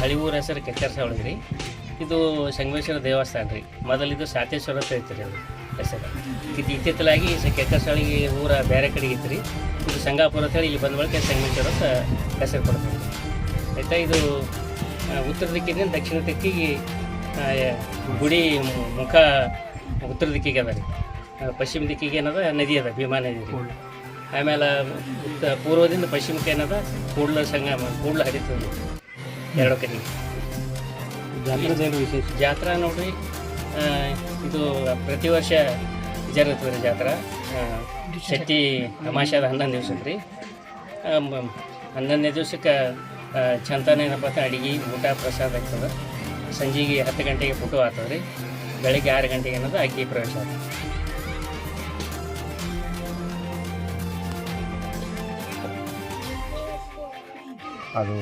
ಹಳಿ ಊರ ಹೆಸರು ಕೆಚ್ಚರ್ಸ ರೀ ಇದು ಸಂಗಮೇಶ್ವರ ದೇವಸ್ಥಾನ ರೀ. ಮೊದಲಿದು ಸಾತೇಶ್ವರ ಅಂತ ಐತ್ರಿ ಅದು ಹೆಸರು. ಇದು ಇತ್ತಿತ್ತಲಾಗಿ ಕೆಚ್ಚರ್ಸಳಿಗೆ ಊರ ಬೇರೆ ಕಡೆ ಇತ್ತು ರೀ. ಇದು ಸಂಗಾಪುರ ಅಂತೇಳಿ ಇಲ್ಲಿ ಬಂದ ಬಳಿಕ ಸಂಗಮೇಶ್ವರ ಅಂತ ಹೆಸರು ಕೊಡ್ತಾರೆ. ಆಯಿತಾ, ಇದು ಉತ್ತರ ದಿಕ್ಕಿನಿಂದ ದಕ್ಷಿಣ ದಿಕ್ಕಿಗೆ ಗುಡಿ ಮುಖ ಉತ್ತರ ದಿಕ್ಕಿಗೆ ಅದ ರೀ. ಪಶ್ಚಿಮ ದಿಕ್ಕಿಗೆ ಏನದ? ನದಿ ಅದ ಭೀಮಾ ನದಿ ಆಮೇಲೆ ಉತ್ತ ಪೂರ್ವದಿಂದ ಪಶ್ಚಿಮಕ್ಕೆ ಏನದ? ಕೂಡ್ಲ ಸಂಗಮ ಕೂಡ್ಲ ಹರಿತದೆ ಎರಡು ಕಡೆ ವಿಶೇಷ? ಜಾತ್ರಾ ನೋಡ್ರಿ ಇದು ಪ್ರತಿ ವರ್ಷ ರೀ ಜಾತ್ರಾ. ಶಕ್ತಿ ಶೆಟ್ಟಿ ಅಮಾಶ್ಯದ ಹನ್ನೊಂದು ದಿವ್ಸಕ್ಕೆ ರೀ. ಹನ್ನೊಂದನೇ ದಿವ್ಸಕ್ಕೆ ಚಂತನ ಏನಪ್ಪ ಅಂತ ಅಡಿಗೆ ಊಟ ಪ್ರಸಾದ ಆಗ್ತದೆ. ಸಂಜೆಗೆ ಹತ್ತು ಗಂಟೆಗೆ ಫೋಟೋ ಆಗ್ತದೆ ರೀ. ಬೆಳಗ್ಗೆ ಆರು ಗಂಟೆಗೆ ಏನದು? ಅಕ್ಕಿ ಪ್ರವೇಶ ಆಗ್ತದೆ. ಅದು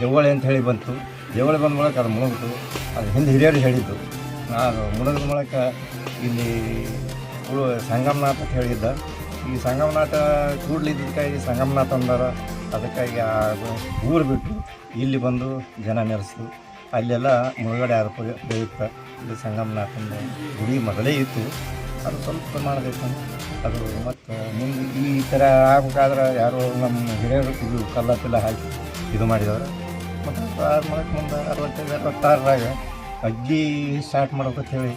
ಜವಳಿ ಅಂತ ಹೇಳಿ ಬಂತು. ಜವಳಿ ಬಂದ ಮೂಲಕ ಅದು ಮುಳುಗಿತು. ಅದು ಹಿಂದೆ ಹಿರಿಯರು ಹೇಳಿದ್ದು. ನಾನು ಮುಳುಗಿದ ಮೂಲಕ ಇಲ್ಲಿ ಉಳು ಸಂಗಮನಾಥ ಅಂತ ಹೇಳಿದ್ದ. ಈ ಸಂಗಮನಾಥ ಕೂಡ್ಲಿದ್ದಕ್ಕಾಗಿ ಸಂಗಮನಾಥ ಅಂದಾರ. ಅದಕ್ಕಾಗಿ ಆ ಊರು ಬಿಟ್ಟು ಇಲ್ಲಿ ಬಂದು ಜನ ನೆರೆಸ್ತು ಅಲ್ಲೆಲ್ಲ ಮುಳುಗಡೆ ಆರೋಪ ಬೆಳೆಯುತ್ತೆ ಇಲ್ಲಿ ಸಂಗಮನಾಥನ ಗುಡಿ ಮೊದಲೇ ಇತ್ತು. ಅದು ಸ್ವಲ್ಪ ಪ್ರಮಾಣದೈತೆ ಅದು ಮತ್ತು ನಿಮ್ಗೆ ಈ ಥರ ಆಗ್ಬೇಕಾದ್ರೆ ಯಾರೋ ನಮ್ಮ ಹಿರಿಯರು ಇದು ಕಲ್ಲ ಪಿಲ್ಲ ಹಾಕಿ ಇದು ಮಾಡಿದವರು. ಮತ್ತು ಆದ್ಮೇಲೆ ಮುಂದೆ ಅರವತ್ತೈದು ಅರವತ್ತಾರರಾಗ ಅಗ್ಗಿ ಸ್ಟಾರ್ಟ್ ಮಾಡ್ಬೇಕಂತ ಹೇಳಿ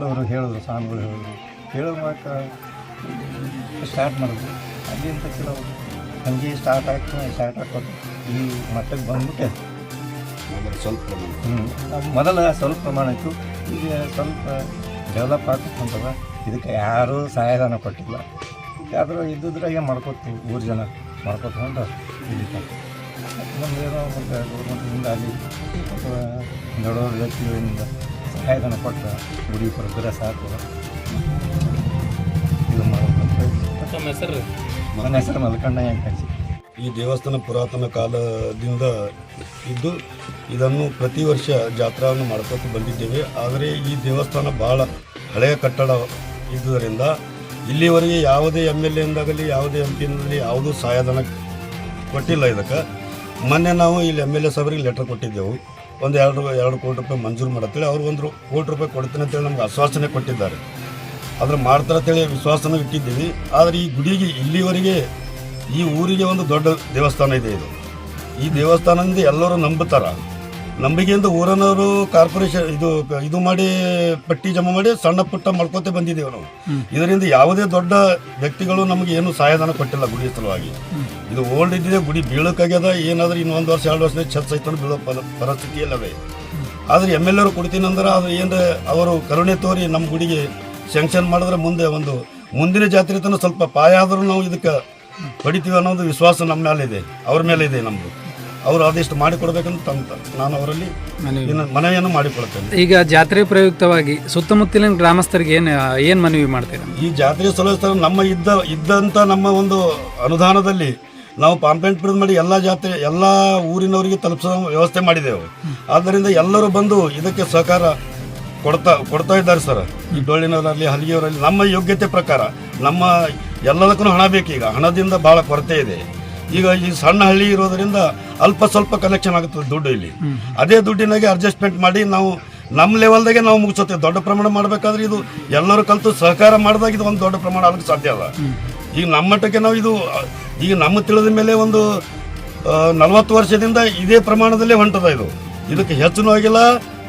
ಅವರು ಹೇಳಿದ್ರು ಸಾಂಗ್ಗಳು ಹೇಳಿದ್ರು. ಹೇಳೋ ಮೂಲಕ ಸ್ಟಾರ್ಟ್ ಮಾಡಿದ್ರು. ಅಲ್ಲಿಂದ ಕೆಲವು ಹಂಗೆ ಸ್ಟಾರ್ಟ್ ಆಗ್ತಾ ಸ್ಟಾರ್ಟ್ ಹಾಕೋದು ಈ ಮಟ್ಟಕ್ಕೆ ಬಂದ್ಬಿಟ್ಟೆ. ಸ್ವಲ್ಪ ಹ್ಞೂ. ಮೊದಲ ಸ್ವಲ್ಪ ಪ್ರಮಾಣ ಇತ್ತು. ಈಗ ಸ್ವಲ್ಪ ಡೆವಲಪ್ ಆಗ್ತಕ್ಕಂಥದ ಇದಕ್ಕೆ ಯಾರೂ ಸಹಾಯಧನ ಕೊಟ್ಟಿಲ್ಲ. ಯಾವ್ದಾರು ಇದ್ದಿದ್ರಾಗೆ ಮಾಡ್ಕೊತೀವಿ ಊರು ಜನ ಮಾಡ್ಕೊತ್ಕೊಂಡು ಇದಕ್ಕೆ ಏನೋ ಮತ್ತು ಗೌರ್ಮೆಂಟಿಂದ ಅಲ್ಲಿ ಅಥವಾ ದೊಡ್ಡವ್ರ ವ್ಯಕ್ತಿಗಳಿಂದ ಸಹಾಯಧನ ಕೊಟ್ಟ ಗುಡಿ ಕೊಡ್ತಾರೆ ಸಾಕು. ಇದು ಮಾಡ್ಬೇಕು. ಹೆಸರು? ನನ್ನ ಹೆಸರು ಮಲ್ಕಣ್ಣಯ್ಯ ಅಂತ ಈ ದೇವಸ್ಥಾನ ಪುರಾತನ ಕಾಲದಿಂದ ಇದ್ದು ಇದನ್ನು ಪ್ರತಿ ವರ್ಷ ಜಾತ್ರಾವನ್ನು ಮಾಡ್ಕೊತ ಬಂದಿದ್ದೇವೆ. ಆದರೆ ಈ ದೇವಸ್ಥಾನ ಬಹಳ ಹಳೆಯ ಕಟ್ಟಡ ಇದ್ದುದರಿಂದ ಇಲ್ಲಿವರೆಗೆ ಯಾವುದೇ ಎಂ ಎಲ್ ಎಂದಾಗಲಿ ಯಾವುದೇ ಎಂ ಪಿಯಿಂದಾಗಲಿ ಯಾವುದೂ ಸಹಾಯಧನ ಕೊಟ್ಟಿಲ್ಲ ಇದಕ್ಕೆ. ಮೊನ್ನೆ ನಾವು ಇಲ್ಲಿ ಎಂ ಎಲ್ ಎ ಸಾಹೇಬರಿಗೆ ಲೆಟರ್ ಕೊಟ್ಟಿದ್ದೆವು. ಒಂದು ಎರಡು ಎರಡು ಕೋಟಿ ರೂಪಾಯಿ ಮಂಜೂರು ಮಾಡತ್ತೇಳಿ, ಅವ್ರು ಒಂದು ಕೋಟಿ ರೂಪಾಯಿ ಕೊಡ್ತೀನಿ ಅಂತೇಳಿ ನಮ್ಗೆ ಆಶ್ವಾಸನೆ ಕೊಟ್ಟಿದ್ದಾರೆ. ಆದರೆ ಮಾಡ್ತಾರೆ ಅಂತೇಳಿ ವಿಶ್ವಾಸನ ಇಟ್ಟಿದ್ದೀವಿ. ಆದರೆ ಈ ಗುಡಿಗೆ ಇಲ್ಲಿವರೆಗೆ ಈ ಊರಿಗೆ ಒಂದು ದೊಡ್ಡ ದೇವಸ್ಥಾನ ಇದೆ ಇದು. ಈ ದೇವಸ್ಥಾನದಿಂದ ಎಲ್ಲರೂ ನಂಬುತ್ತಾರ. ನಂಬಿಕೆಯಿಂದ ಊರನವರು ಕಾರ್ಪೊರೇಷನ್ ಇದು ಇದು ಮಾಡಿ ಪಟ್ಟಿ ಜಮಾ ಮಾಡಿ ಸಣ್ಣ ಪುಟ್ಟ ಮಾಡ್ಕೋತೆ ಬಂದಿದ್ದೇವೆ ನಾವು. ಇದರಿಂದ ಯಾವುದೇ ದೊಡ್ಡ ವ್ಯಕ್ತಿಗಳು ನಮಗೆ ಏನು ಸಹಾಯಧನ ಕೊಟ್ಟಿಲ್ಲ ಗುಡಿ ಸಲುವಾಗಿ. ಇದು ಓಲ್ಡ್ ಇದ್ದಿದೆ ಗುಡಿ ಬೀಳಕ್ಕಾಗ್ಯದ ಏನಾದ್ರೂ ಇನ್ನೊಂದು ವರ್ಷ ಎರಡು ವರ್ಷದ ಛತ್ ಸಹಿತ ಬೀಳೋ ಪರಿಸ್ಥಿತಿ ಪರಿಸ್ಥಿತಿಯಲ್ಲವೇ ಆದ್ರೆ ಎಂ ಎಲ್ ಎರು ಕೊಡ್ತೀನಿ ಅಂದ್ರೆ ಅದು ಏನು ಅವರು ಕರುಣೆ ತೋರಿ ನಮ್ಮ ಗುಡಿಗೆ ಸ್ಯಾಂಕ್ಷನ್ ಮಾಡಿದ್ರೆ ಮುಂದೆ ಒಂದು ಮುಂದಿನ ಜಾತ್ರೆ ತನಕ ಸ್ವಲ್ಪ ಪಾಯ ಆದರೂ ನಾವು ಇದಕ್ಕೆ ಪಡಿತೀವಿ ಅನ್ನೋದು ವಿಶ್ವಾಸ ನಮ್ಮ ಮೇಲೆ ಇದೆ ಅವ್ರ ಮೇಲೆ ಇದೆ ನಮ್ಮದು ಅವರು ಅದೆಷ್ಟು ಮಾಡಿಕೊಡ್ಬೇಕಂತ ತಮ್ಮ ನಾನು ಅವರಲ್ಲಿ ಇನ್ನು ಮನವಿಯನ್ನು ಮಾಡಿಕೊಳ್ತೇನೆ. ಈಗ ಜಾತ್ರೆ ಪ್ರಯುಕ್ತವಾಗಿ ಸುತ್ತಮುತ್ತಲಿನ ಗ್ರಾಮಸ್ಥರಿಗೆ ಏನು ಏನು ಮನವಿ ಮಾಡ್ತೀರಾ? ಈ ಜಾತ್ರೆ ಸಲುವಾಗಿ ನಮ್ಮ ಇದ್ದ ಇದ್ದಂಥ ನಮ್ಮ ಒಂದು ಅನುದಾನದಲ್ಲಿ ನಾವು ಪಾಂಪೆಂಟ್ ಬಿಡದ್ ಮಾಡಿ ಎಲ್ಲ ಜಾತ್ರೆ ಎಲ್ಲ ಊರಿನವರಿಗೆ ತಲುಪಿಸೋ ವ್ಯವಸ್ಥೆ ಮಾಡಿದೆವು. ಆದ್ದರಿಂದ ಎಲ್ಲರೂ ಬಂದು ಇದಕ್ಕೆ ಸಹಕಾರ ಕೊಡ್ತಾ ಕೊಡ್ತಾ ಇದ್ದಾರೆ ಸರ್. ಈ ಡೊಳ್ಳಿನವರಲ್ಲಿ ಹಲಿಗೆಯವರಲ್ಲಿ ನಮ್ಮ ಯೋಗ್ಯತೆ ಪ್ರಕಾರ ನಮ್ಮ ಎಲ್ಲದಕ್ಕೂ ಹಣ ಬೇಕೀಗ. ಹಣದಿಂದ ಭಾಳ ಕೊರತೆ ಇದೆ. ಈಗ ಈ ಸಣ್ಣ ಹಳ್ಳಿ ಇರೋದರಿಂದ ಅಲ್ಪ ಸ್ವಲ್ಪ ಕಲೆಕ್ಷನ್ ಆಗುತ್ತದೆ ದುಡ್ಡು ಇಲ್ಲಿ. ಅದೇ ದುಡ್ಡಿನಾಗೆ ಅಡ್ಜಸ್ಟ್ಮೆಂಟ್ ಮಾಡಿ ನಾವು ನಮ್ಮ ಲೆವೆಲ್ದಾಗೆ ನಾವು ಮುಗಿಸುತ್ತೆ. ದೊಡ್ಡ ಪ್ರಮಾಣ ಮಾಡಬೇಕಾದ್ರೆ ಇದು ಎಲ್ಲರೂ ಕಲಿತು ಸಹಕಾರ ಮಾಡಿದಾಗ ಇದು ಒಂದು ದೊಡ್ಡ ಪ್ರಮಾಣ ಆಗಕ್ಕೆ ಸಾಧ್ಯ ಅಲ್ಲ. ಈಗ ನಮ್ಮ ಮಟ್ಟಕ್ಕೆ ನಾವು ಇದು ಈಗ ನಮ್ಮ ತಿಳಿದ ಮೇಲೆ ಒಂದು ನಲವತ್ತು ವರ್ಷದಿಂದ ಇದೇ ಪ್ರಮಾಣದಲ್ಲೇ ಹೊಂಟದ ಇದು. ಇದಕ್ಕೆ ಹೆಚ್ಚು ಆಗಿಲ್ಲ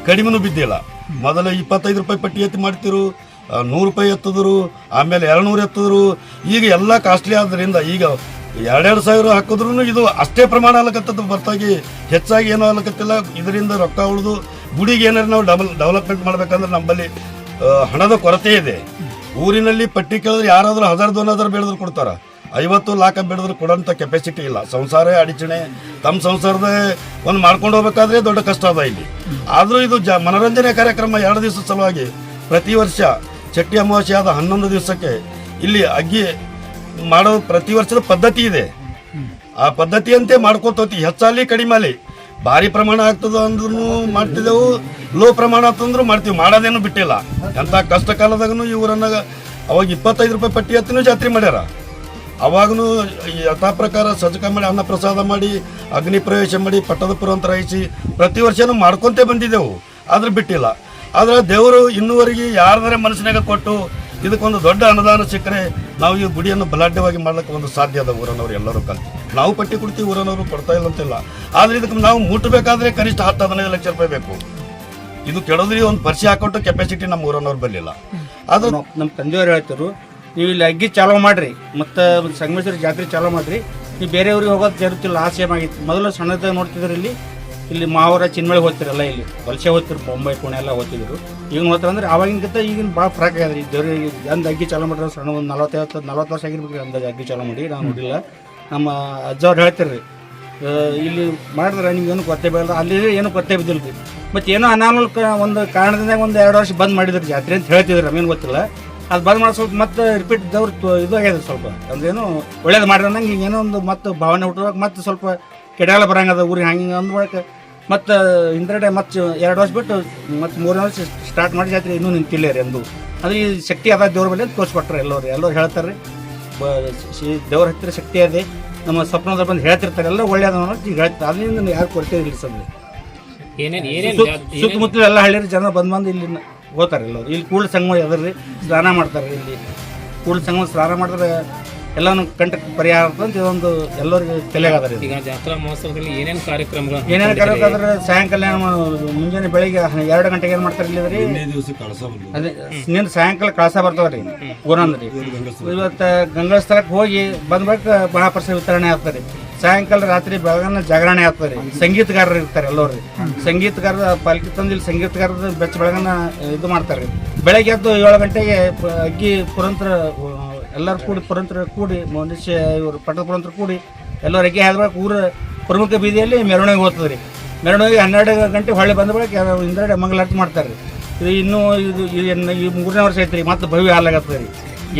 ಕಡಿಮೆನೂ ಬಿದ್ದಿಲ್ಲ. ಮೊದಲು ಇಪ್ಪತ್ತೈದು ರೂಪಾಯಿ ಪಟ್ಟಿ ಎತ್ತಿ ಮಾಡ್ತಿರು ನೂರು ರೂಪಾಯಿ ಎತ್ತಿದ್ರು ಆಮೇಲೆ ಎರಡು ನೂರು ಎತ್ತಿದ್ರು. ಈಗ ಎಲ್ಲ ಕಾಸ್ಟ್ಲಿ ಆದ್ದರಿಂದ ಈಗ ಎರಡೆರಡು ಸಾವಿರ ಹಾಕಿದ್ರು ಇದು ಅಷ್ಟೇ ಪ್ರಮಾಣ ಆಗ್ಲಕತ್ತದ ಹೊರತಾಗಿ ಹೆಚ್ಚಾಗಿ ಏನೂ ಆಗ್ಲಕತ್ತಿಲ್ಲ ಇದರಿಂದ ರೊಕ್ಕ ಉಳಿದು ಗುಡಿಗೆ ಏನಾರು ನಾವು ಡಬಲ್ ಡೆವಲಪ್ಮೆಂಟ್ ಮಾಡ್ಬೇಕಂದ್ರೆ ನಮ್ಮಲ್ಲಿ ಹಣದ ಕೊರತೆ ಇದೆ. ಊರಿನಲ್ಲಿ ಪಟ್ಟಿ ಕೇಳಿದ್ರೆ ಯಾರಾದರೂ ಹಜಾರ್ ದೋನ್ ಹಜಾರ್ ಬೆಳೆದ್ರು ಕೊಡ್ತಾರೆ. ಐವತ್ತು ಲಾಖ ಬೆಳೆದ್ರು ಕೊಡೋಂಥ ಕೆಪಾಸಿಟಿ ಇಲ್ಲ. ಸಂಸಾರ ಅಡಚಣೆ, ತಮ್ಮ ಸಂಸಾರದ ಒಂದು ಮಾಡ್ಕೊಂಡು ಹೋಗ್ಬೇಕಾದ್ರೆ ದೊಡ್ಡ ಕಷ್ಟ ಅದ ಇಲ್ಲಿ. ಆದರೂ ಇದು ಜ, ಮನೋರಂಜನೆ ಕಾರ್ಯಕ್ರಮ ಎರಡು ದಿವಸ ಸಲುವಾಗಿ ಪ್ರತಿ ವರ್ಷ, ಚಟ್ಟಿ ಅಮಾವಾಸ್ಯೆ ಆದ ಹನ್ನೊಂದು ದಿವಸಕ್ಕೆ ಇಲ್ಲಿ ಅಗ್ಗಿ ಮಾಡೋ ಪ್ರತಿ ವರ್ಷದ ಪದ್ಧತಿ ಇದೆ. ಆ ಪದ್ಧತಿಯಂತೆ ಮಾಡ್ಕೋತ ಹೋಗ್ತೀವಿ ಹೆಚ್ಚಾಲಿ ಕಡಿಮೆ ಭಾರಿ ಪ್ರಮಾಣ ಆಗ್ತದ ಅಂದ್ರೂ ಮಾಡ್ತಿದ್ದೆವು. ಲೋ ಪ್ರಮಾಣ ಆಗ್ತಂದ್ರೂ ಮಾಡ್ತೀವಿ. ಮಾಡೋದೇನು ಬಿಟ್ಟಿಲ್ಲ. ಎಂಥ ಕಷ್ಟ ಕಾಲದಾಗೂ ಇವರನ್ನ ಅವಾಗ ಇಪ್ಪತ್ತೈದು ರೂಪಾಯಿ ಪಟ್ಟಿ ಹತ್ತಿನೂ ಜಾತ್ರೆ ಮಾಡ್ಯಾರ. ಅವಾಗೂ ಯಥಾ ಪ್ರಕಾರ ಸಜ್ಜಕ ಮಾಡಿ, ಅನ್ನ ಪ್ರಸಾದ ಮಾಡಿ, ಅಗ್ನಿ ಪ್ರವೇಶ ಮಾಡಿ, ಪಟ್ಟದ ಅಂತ ರಾಯಿಸಿ ಪ್ರತಿ ವರ್ಷನೂ ಮಾಡ್ಕೊಂತೇ ಬಂದಿದ್ದೆವು. ಆದ್ರೆ ಬಿಟ್ಟಿಲ್ಲ. ಆದ್ರೆ ದೇವರು ಇನ್ನೂವರೆಗೆ ಯಾರ್ದಾರ ಮನಸ್ಸಿನಾಗ ಕೊಟ್ಟು ಇದಕ್ಕೊಂದು ದೊಡ್ಡ ಅನುದಾನ ಸಿಕ್ಕರೆ ನಾವು ಈ ಗುಡಿಯನ್ನು ಬಲಾಢ್ಯವಾಗಿ ಮಾಡ್ಲಿಕ್ಕೆ ಒಂದು ಸಾಧ್ಯ ಅದ ಊರನವರು ಎಲ್ಲರೂ ಕಲ್ತು. ನಾವು ಪಟ್ಟಿ ಕೊಡ್ತೀವಿ ಊರನವರು ಕೊಡ್ತಾ ಇಲ್ಲ ಅಂತಿಲ್ಲ. ಆದರೆ ಇದಕ್ಕೆ ನಾವು ಮುಟ್ಟಬೇಕಾದ್ರೆ ಕನಿಷ್ಠ ಹತ್ತು ಹದಿನೈದು ಲಕ್ಷ ರೂಪಾಯಿ ಬೇಕು. ಇದು ಕೆಡೋದ್ರಿ ಒಂದು ಪರ್ಸಿ ಹಾಕೊಟ್ಟು ಕೆಪಾಸಿಟಿ ನಮ್ಮ ಊರನವ್ರು ಬರಲಿಲ್ಲ. ಅದು ನಮ್ಮ ತಂದೆಯವರು ಹೇಳ್ತಾರೆ ನೀವು ಇಲ್ಲಿ ಅಗ್ಗಿ ಚಾಲೋ ಮಾಡಿರಿ, ಮತ್ತು ಸಂಗಮೇಶ್ವರ ಜಾತ್ರೆ ಚಾಲೋ ಮಾಡಿರಿ. ನೀವು ಬೇರೆಯವ್ರಿಗೆ ಹೋಗೋದು ಜರುತ್ತಿಲ್ಲ ಆಸೆ ಆಗಿತ್ತು ಮೊದಲು ಸಣ್ಣದಾಗ ನೋಡ್ತಿದ್ರು ಇಲ್ಲಿ ಇಲ್ಲಿ ಮಾವರ ಚಿನ್ಮಳಿ ಹೋಗ್ತಿರಲ್ಲ ಇಲ್ಲಿ? ವಲಸೆ ಹೋಗ್ತಿರು ಬೊಂಬೈ ಪುಣೆ ಎಲ್ಲ ಹೋಗ್ತಿದ್ರು. ಈಗ ಹೋಗ್ತಾರೆ ಅಂದ್ರೆ ಅವಾಗಿನಕ್ಕಿಂತ ಈಗಿನ ಭಾಳ ಫ್ರಾಕ್ ರೀ ದೇವ್ರಿಗೆ ಅಂದ್ ಅಗ್ಗಿ ಚಾಲು ಮಾಡಿದ್ರೆ ಸಣ್ಣ ಒಂದು ನಲವತ್ತೈವತ್ತು ನಲವತ್ತು ವರ್ಷ ಆಗಿರ್ಬೇಕು ರೀ ಅಂದಾಜು ಅಗ್ಗಿ ಚಾಲು ಮಾಡಿ. ನಾವು ನೋಡಿಲ್ಲ. ನಮ್ಮ ಅಜ್ಜವ್ರು ಹೇಳ್ತಿರ್ರಿ ಇಲ್ಲಿ ಮಾಡಿದ್ರೆ ನಿಮ್ಗೇನು ಕೊತ್ತೆ ಬೀಳಲ್ಲ ಅಲ್ಲಿ ಏನು ಕೊತ್ತೆ ಬಿದ್ದಿಲ್ಲ ರೀ. ಮತ್ತು ಏನೋ ಅನಾನುಕ ಒಂದು ಕಾರಣದಿಂದ ಒಂದು ಎರಡು ವರ್ಷ ಬಂದ್ ಮಾಡಿದ್ರು ಜಾತ್ರೆ ಅಂತ ಹೇಳ್ತಿದ್ರು ನಮಗೇನು ಗೊತ್ತಿಲ್ಲ. ಅದು ಬಂದ್ ಮಾಡಿ ಸ್ವಲ್ಪ ಮತ್ತೆ ರಿಪೀಟ್ ದವ್ರು ಇದು ಆಗ್ಯದ ಸ್ವಲ್ಪ. ಏನು ಒಳ್ಳೇದು ಮಾಡಿದ್ರೆ ನಂಗೆ ಏನೋ ಒಂದು ಮತ್ತೆ ಭಾವನೆ ಹುಟ್ಟುವಾಗ ಮತ್ತೆ ಸ್ವಲ್ಪ ಕೆಡಾಲ ಬರಂಗದ ಊರಿಗೆ. ಹಂಗೆ ಅಂದ್ಬಳಕ್ಕೆ ಬಳಿಕ ಮತ್ತು ಹಿಂದ್ಗಡೆ ಮತ್ತೆ ಎರಡು ವರ್ಷ ಬಿಟ್ಟು ಮತ್ತೆ ಮೂರನೇ ವರ್ಷ ಸ್ಟಾರ್ಟ್ ಮಾಡಿ ಜಾತ್ರೆ ಇನ್ನೂ ನಿಂತಿಲ್ಲ ರೀ ಎಂದು ಅಂದ್ರೆ ಈ ಶಕ್ತಿ ಅದ ದೇವ್ರ ಮೇಲೆ ತೋರಿಸ್ಕೊಟ್ರೆ ಎಲ್ಲರೂ. ಎಲ್ಲರೂ ಹೇಳ್ತಾರೆ ಬ- ಶ್ರೀ ದೇವ್ರ ಹತ್ತಿರ ಶಕ್ತಿ ಇದೆ ನಮ್ಮ ಸ್ವಪ್ನದ ಬಂದು ಹೇಳ್ತಿರ್ತಾರೆ. ಎಲ್ಲ ಒಳ್ಳೆಯದ ಈಗ ಹೇಳ್ತಾರೆ. ಅದರಿಂದ ಯಾರು ಕೊರತೆ ಇಲ್ಲ ಸರ್ ಸುತ್ತಮುತ್ತಲು ಎಲ್ಲ ಹಳ್ಳಿ ಜನ ಬಂದು ಬಂದು ಇಲ್ಲಿ ಹೋಗ್ತಾರೆ ಎಲ್ಲರು. ಇಲ್ಲಿ ಕೂಡಲ ಸಂಗಮ ಎದರ್ರಿ ಸ್ನಾನ ಮಾಡ್ತಾರೆ ಇಲ್ಲಿ. ಕೂಡಲ ಸಂಗಮ ಸ್ನಾನ ಮಾಡಿದ್ರೆ ಎಲ್ಲಾನು ಕಂಟ ಪರಿಹಾರ ಅಂತ ಇದೊಂದು ಎಲ್ಲರಿಗೂ ತಲೆಗಾದ್ರೆ ರೀ ಈಗ ಜಾತ್ರಾ ಮಹೋತ್ಸವದಲ್ಲಿ ಏನೇನು ಕಾರ್ಯಕ್ರಮಗಳು ಏನೇನು ಕರೆಯೋದಾದ್ರೆ ಸಾಯಂಕಾಲ ಏನು ಮುಂಜಾನೆ ಬೆಳಿಗ್ಗೆ ಎರಡು ಗಂಟೆಗೆ ಏನು ಮಾಡ್ತಾರೆ ಇಲ್ಲಿ ರೀ ಅದೇ ನಿನ್ನ ಸಾಯಂಕಾಲ ಕಳಸ ಬರ್ತಾವ್ರಿ ರೀ ಇವತ್ತು ಗಂಗಾ ಸ್ಥಳಕ್ಕೆ ಹೋಗಿ ಬಂದ್ಬೇಕ ಮಹಾಪ್ರಸಾದ ವಿತರಣೆ ಆಗ್ತದೆ. ಸಾಯಂಕಾಲ ರಾತ್ರಿ ಬೆಳಗನ್ನ ಜಾಗರಣೆ ಆಗ್ತಾರೆ ಸಂಗೀತಗಾರರು ಇರ್ತಾರೆ ಎಲ್ಲರೂ. ಸಂಗೀತಗಾರರ ಪಾಲ್ಕಿ ತಂದು ಇಲ್ಲಿ ಸಂಗೀತಗಾರರ ಬೆಚ್ಚ ಬೆಳಗನ್ನ ಇದು ಮಾಡ್ತಾರೆ. ಬೆಳಗ್ಗೆ ಎದ್ದು ಏಳು ಗಂಟೆಗೆ ಪ- ಅಗ್ಗಿ ಪುರಂತರ ಎಲ್ಲರೂ ಕೂಡಿ ಪರಂತ್ರ ಕೂಡಿ, ಮನುಷ್ಯ ಇವರು ಪಟ್ಟದ ಪುರಂತ್ರ ಕೂಡಿ, ಎಲ್ಲರೂ ರೆಕ್ಕೆ ಹಾದ್ಬೇಕು ಊರ ಪ್ರಮುಖ ಬೀದಿಯಲ್ಲಿ ಮೆರವಣಿಗೆ ಹೋಗ್ತದೆ ರೀ ಮೆರವಣಿಗೆ ಹನ್ನೆರಡು ಗಂಟೆ ಹೊಳ್ಳಿ ಬಂದ ಬಳಿಕ ಹಿಂದ್ಗಡೆ ಮಂಗಳಾರತಿ ಮಾಡ್ತಾರೆ ರೀ ಇದು ಇನ್ನೂ ಇದು, ಈ ಮೂರನೇ ವರ್ಷ ಐತ್ರಿ, ಮತ್ತೆ ಭವ್ಯ ಹಾಲಾಗತ್ತೆ ರೀ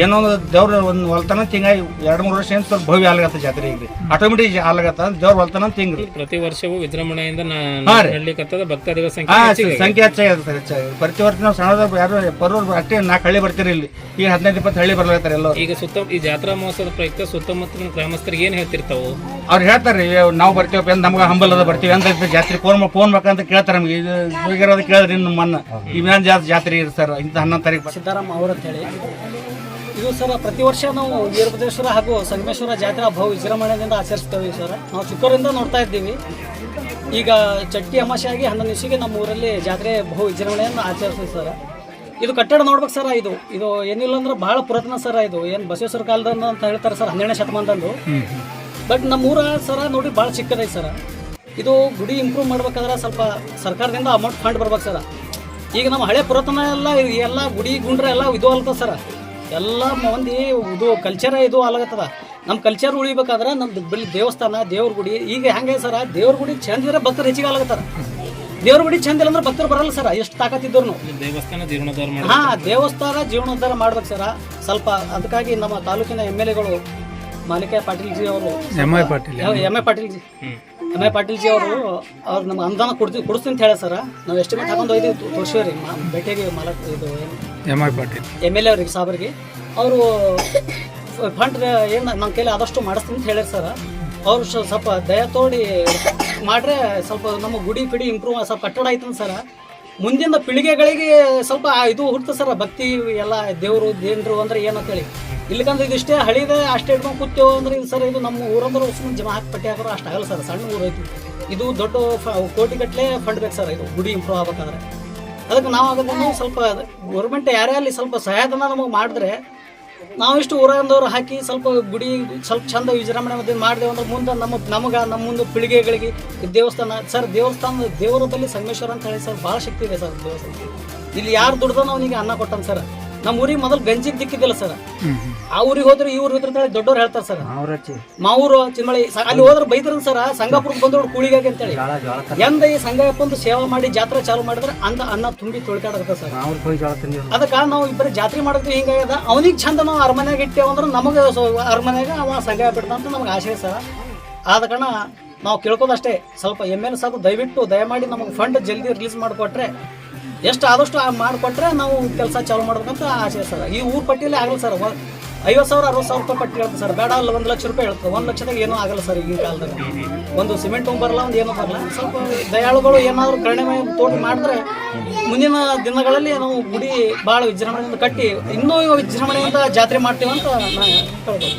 ಏನೋ ಒಂದು ದೇವ್ರ ಒಂದು ಹೊಲ್ತನ ತಿಂಗಾಗಿ ಎರಡು ಮೂರು ವರ್ಷ ಏನು ಸ್ವಲ್ಪ ಭವ್ಯ ಹಾಲಾಗತ್ತೆ ಜಾತ್ರೆ ಈಗ ಆಟೋಮೆಟಿಕ್ ಆಲಗತ್ತ ದೇವ್ರ ಹೊಲ್ತನ ತಿಂಗ್ರಿ ಪ್ರತಿ ವರ್ಷವೂ ವಿಜೃಂಭಣೆಯಿಂದ. ನಡಲಿಕ್ಕತ್ತದ ಭಕ್ತಾದಿಗಳ ಸಂಖ್ಯೆ ಸಂಖ್ಯೆ ಹೆಚ್ಚಾಗಿರುತ್ತೆ ಹೆಚ್ಚಾಗಿ ಪ್ರತಿ ವರ್ಷ ನಾವು ಸಣ್ಣದ ಯಾರು ಬರೋರು ಅಷ್ಟೇ ನಾಲ್ಕು ಹಳ್ಳಿ ಬರ್ತೀರಿ ಇಲ್ಲಿ. ಈಗ ಹದಿನೈದು ಇಪ್ಪತ್ತು ಹಳ್ಳಿ ಬರ್ಲಾಗತ್ತಾರೆ ಎಲ್ಲ ಈಗ ಸುತ್ತ ಈ ಜಾತ್ರಾ ಮಹೋತ್ಸವದ ಪ್ರಯುಕ್ತ ಸುತ್ತಮುತ್ತಲಿನ ಗ್ರಾಮಸ್ಥರಿಗೆ ಏನು ಹೇಳ್ತಿರ್ತಾವು? ಅವ್ರು ಹೇಳ್ತಾರೆ ನಾವು ಬರ್ತೀವಪ್ಪ ಅಂತ ನಮ್ಗೆ ಹಂಬಲದ ಅದ ಬರ್ತೀವಿ ಅಂತ ಜಾತ್ರೆ ಫೋನ್ ಫೋನ್ ಬೇಕಂತ ಕೇಳ್ತಾರೆ ನಮ್ಗೆ. ಇದು ಹೋಗಿರೋದು ಕೇಳಿದ್ರಿ ನಿಮ್ಮನ್ನ ಮನ್ನ. ಇವೇನು ಜಾತ್ರೆ ಜಾತ್ರೆ ಇರ್ ಸರ್ ಇಂಥ ಹನ್ನೊಂದು ತಾರೀಕು ಸಿದ್ದರಾಮ ಅವ್ರ ಅಂತೇಳಿ. ಇದು ಸರ್, ಪ್ರತಿ ವರ್ಷ ನಾವು ವೀರಭದ್ರೇಶ್ವರ ಹಾಗೂ ಸಂಗಮೇಶ್ವರ ಜಾತ್ರಾ ಬಹು ವಿಜೃಂಭಣೆಯಿಂದ ಆಚರಿಸ್ತೇವೆ ಸರ್. ನಾವು ಚಿಕ್ಕವರಿಂದ ನೋಡ್ತಾ ಇದ್ದೀವಿ. ಈಗ ಚಟ್ಟಿ ಆಗಿ ಹನ್ನೊಂದು ಇಸಿಗೆ ನಮ್ಮ ಊರಲ್ಲಿ ಜಾತ್ರೆ ಬಹು ವಿಜೃಂಭಣೆಯನ್ನು ಆಚರಿಸ್ತೀವಿ ಸರ್. ಇದು ಕಟ್ಟಡ ನೋಡ್ಬೇಕು ಸರ್ ಇದು. ಇದು ಏನಿಲ್ಲ ಅಂದ್ರೆ ಬಹಳ ಪುರಾತನ ಸರ್ ಇದು. ಏನು ಬಸವೇಶ್ವರ ಕಾಲದಂದು ಅಂತ ಹೇಳ್ತಾರೆ ಸರ್, ಹನ್ನೆರಡನೇ ಶತಮಾನದಂದು. ಬಟ್ ನಮ್ಮ ಊರ ಸರ ನೋಡಿ ಭಾಳ ಚಿಕ್ಕದೈ ಸರ್. ಇದು ಗುಡಿ ಇಂಪ್ರೂವ್ ಮಾಡ್ಬೇಕಾದ್ರೆ ಸ್ವಲ್ಪ ಸರ್ಕಾರದಿಂದ ಅಮೌಂಟ್ ಫಂಡ್ ಬರ್ಬೇಕು ಸರ್. ಈಗ ನಮ್ಮ ಹಳೆ ಪುರಾತನ ಎಲ್ಲ ಎಲ್ಲ ಗುಡಿ, ಗುಂಡ್ರೆ ಎಲ್ಲ ಇದು ಅಲ್ತ ಸರ್. ಎಲ್ಲ ಮಂದಿ ಇದು ಕಲ್ಚರ ಇದು ಅಲಾಗತ್ತದ. ನಮ್ಮ ಕಲ್ಚರ್ ಉಳಿಬೇಕಾದ್ರೆ ನಮ್ದು ಬಿಲ್ ದೇವಸ್ಥಾನ ದೇವ್ರ ಗುಡಿ ಈಗ ಹೆಂಗೆ ಸರ ದೇವ್ರ ಗುಡಿ ಚಂದ ಇದ್ರೆ ಭಕ್ತರು ಹೆಚ್ಚಿಗೆ ಆಗ್ಲತ್ತಾರ ದೇವ್ರ ಗುಡಿ ಚಂದ ಇಲ್ಲ ಅಂದ್ರೆ ಭಕ್ತರು ಬರಲ್ಲ ಸರ್ ಎಷ್ಟು ತಾಕತ್ತಿದ್ರು ದೇವಸ್ಥಾನ ಜೀರ್ಣೋದ್ಧಾರ ಹಾ ದೇವಸ್ಥಾನ ಜೀವನೋದ್ಧಾರ ಮಾಡ್ಬೇಕು ಸರ. ಸ್ವಲ್ಪ ಅದಕ್ಕಾಗಿ ನಮ್ಮ ತಾಲೂಕಿನ ಎಂ ಎಲ್ ಎಗಳು ಮಾಲಿಕಾಯ ಪಾಟೀಲ್ ಜಿ ಅವರು M I Patil. M A Patil ji M I Patil ji ಅವರು ಅವ್ರು ನಮ್ಗೆ ಅನುದಾನ ಕೊಡ್ತೀವಿ ಕೊಡಿಸ್ತೀನಿ ಅಂತ ಹೇಳ ಸರ್. ನಾವು ಎಸ್ಟಿಮೇಟ್ ಹಾಕೊಂಡು ತೋರಿಸೋ ರೀ ಭೇಟಿಯಾಗಿ ಮಾಲಕ್ ಇದು M I Patil. M L A ಅವ್ರಿಗೆ ಸಾಬ್ರಿಗೆ. ಅವರು ಫಂಡ್ ಏನು ನಮ್ಮ ಕೈಲಿ ಆದಷ್ಟು ಮಾಡಿಸ್ತೀನಿ ಅಂತ ಹೇಳಿ ಸರ್. ಅವ್ರು ಸ್ವಲ್ಪ ದಯ ತೋಡಿ ಮಾಡ್ರೆ ಸ್ವಲ್ಪ ನಮ್ಮ ಗುಡಿ ಪಿಡಿ ಇಂಪ್ರೂವ್ ಸ್ವಲ್ಪ ಕಟ್ಟಡ ಆಯ್ತು ಸರ್. ಮುಂದಿನ ಪೀಳಿಗೆಗಳಿಗೆ ಸ್ವಲ್ಪ ಇದು ಹುಡ್ತು ಸರ್, ಭಕ್ತಿ ಎಲ್ಲ ದೇವರು ದೇನ್ರು ಅಂದ್ರೆ ಏನಂತೇಳಿ ಇಲ್ಲಿಕಂದ್ರೆ ಇದಿಷ್ಟೇ ಹಳಿದ ಅಷ್ಟೇ ಇಟ್ಕೊಂಡು ಕೂತೇವು ಅಂದ್ರೆ ಇದು ಸರ್, ಇದು ನಮ್ಮ ಊರಂದ್ರೆ ಸುಮ್ಮನೆ ಜಮ ಹಾಕಿ ಪಟ್ಟಿ ಹಾಕೋರು ಅಷ್ಟು ಆಗಲ್ಲ ಸರ್, ಸಣ್ಣ ಊರು ಇದು. ದೊಡ್ಡ ಫ- ಕೋಟಿ ಗಟ್ಟಲೆ ಫಂಡ್ ಬೇಕು ಸರ್, ಇದು ಗುಡಿ ಇಂಪ್ರೂವ್ ಆಗ್ಬೇಕಂದ್ರೆ. ಅದಕ್ಕೆ ನಾವು ಅದನ್ನು ಸ್ವಲ್ಪ ಗೌರ್ಮೆಂಟ್ ಯಾರೇ ಅಲ್ಲಿ ಸ್ವಲ್ಪ ಸಹಾಯಧನ ನಮಗೆ ಮಾಡಿದ್ರೆ ನಾವಿಷ್ಟು ಊರಾಂದವ್ರು ಹಾಕಿ ಸ್ವಲ್ಪ ಗುಡಿ, ಸ್ವಲ್ಪ ಚಂದ ವಿಜೃಂಭಣೆ ಮತ್ತೆ ಮಾಡಿದೆವು ಅಂದ್ರೆ ಮುಂದೆ ನಮ್ಮ, ನಮಗೆ, ನಮ್ಮ ಮುಂದೆ ಪೀಳಿಗೆಗಳಿಗೆ ದೇವಸ್ಥಾನ, ಸರ್ ದೇವಸ್ಥಾನ ದೇವರದಲ್ಲಿ ಸಂಗಮೇಶ್ವರ ಅಂತ ಹೇಳಿ ಸರ್ ಭಾಳ ಶಕ್ತಿ ಇದೆ ಸರ್ ದೇವಸ್ಥಾನ ಇಲ್ಲಿ ಯಾರು ದುಡ್ದನ ಅವನಿಗೆ ಅನ್ನ ಕೊಟ್ಟಾನ ಸರ್. ನಮ್ಮ ಊರಿಗೆ ಮೊದಲು ಗಂಜಿಗೆ ದಿಕ್ಕಿದ್ದಿಲ್ಲ ಸರ್. ಆ ಊರಿಗೆ ಹೋದ್ರೆ ಈ ಊರಿಗೆ ಹೋದ್ರೆ ಅಂತ ಹೇಳಿ ದೊಡ್ಡವ್ರು ಹೇಳ್ತಾರೆ ಸರ್. ಮಾವೂರು ಚಿನ್ಮಳಿ ಅಲ್ಲಿ ಹೋದ್ರೆ ಬೈದ್ರ ಸರ್ ಸಂಗಾಪುರ್ ಬಂದವ್ರು ಕೂಳಿಗಾಗಿ ಅಂತೇಳಿ. ಎಂದ ಈ ಸಂಗಪ್ಪಂದು ಸೇವಾ ಮಾಡಿ ಜಾತ್ರೆ ಚಾಲು ಮಾಡಿದ್ರೆ ಅಂದ ಅನ್ನ ತುಂಬಿ ತೊಳ್ಕಾಡತ್ತ ಸರ್. ಅದಕ್ಕ ನಾವು ಇಬ್ಬರು ಜಾತ್ರೆ ಮಾಡಿದ್ವಿ ಹಿಂಗಾಗ್ಯದ. ಅವನಿಗೆ ಚಂದ ನಾವು ಅರಮನೆಗೆ ಇಟ್ಟೇವಂದ್ರೆ ನಮಗೆ ಅರಮನೆಯಾಗ ಅವ ಸಂಘ ಬಿಡ್ದ ಅಂತ ನಮ್ಗೆ ಆಸೆ ಸರ್. ಆದ ಕಾರಣ ನಾವು ಕೇಳ್ಕೋದಷ್ಟೇ ಸ್ವಲ್ಪ ಎಂ ಎಲ್ ಸಾಕು ದಯವಿಟ್ಟು ದಯಮಾಡಿ ನಮಗೆ ಫಂಡ್ ಜಲ್ದಿ ರಿಲೀಸ್ ಮಾಡಿಕೊಟ್ರೆ ಎಷ್ಟು ಆದಷ್ಟು ಮಾಡಿಕೊಟ್ರೆ ನಾವು ಕೆಲಸ ಚಾಲೂ ಮಾಡ್ಬೇಕಂತ ಆಸೆ ಸರ್. ಈ ಊರು ಪಟ್ಟಿಯಲ್ಲಿ ಆಗಲ್ಲ ಸರ್. ಐವತ್ತು ಸಾವಿರ, ಅರವತ್ತು ಸಾವಿರ ರೂಪಾಯಿ ಪಟ್ಟಿ ಹೇಳ್ತಾರೆ ಸರ್. ಬೇಡ ಅಲ್ಲ, ಒಂದು ಲಕ್ಷ ರೂಪಾಯಿ ಹೇಳ್ತಾರೆ ಒಂದು ಲಕ್ಷದಾಗ ಏನೂ ಆಗಲ್ಲ ಸರ್ ಈಗಿನ ಕಾಲದಲ್ಲಿ. ಒಂದು ಸಿಮೆಂಟ್ ಬರಲ್ಲ ಒಂದು ಏನೂ ಬರಲ್ಲ ಸ್ವಲ್ಪ ದಯಾಳುಗಳು ಏನಾದರೂ ಕಡಿಮೆ ತೋಟ ಮಾಡಿದ್ರೆ ಮುಂದಿನ ದಿನಗಳಲ್ಲಿ ನಾವು ಗುಡಿ ಭಾಳ ವಿಜೃಂಭಣೆಯಿಂದ ಕಟ್ಟಿ, ಇನ್ನೂ ವಿಜೃಂಭಣೆಯಿಂದ ಜಾತ್ರೆ ಮಾಡ್ತೀವಿ ಅಂತ ನಾನು ಹೇಳ್ಬೋದು.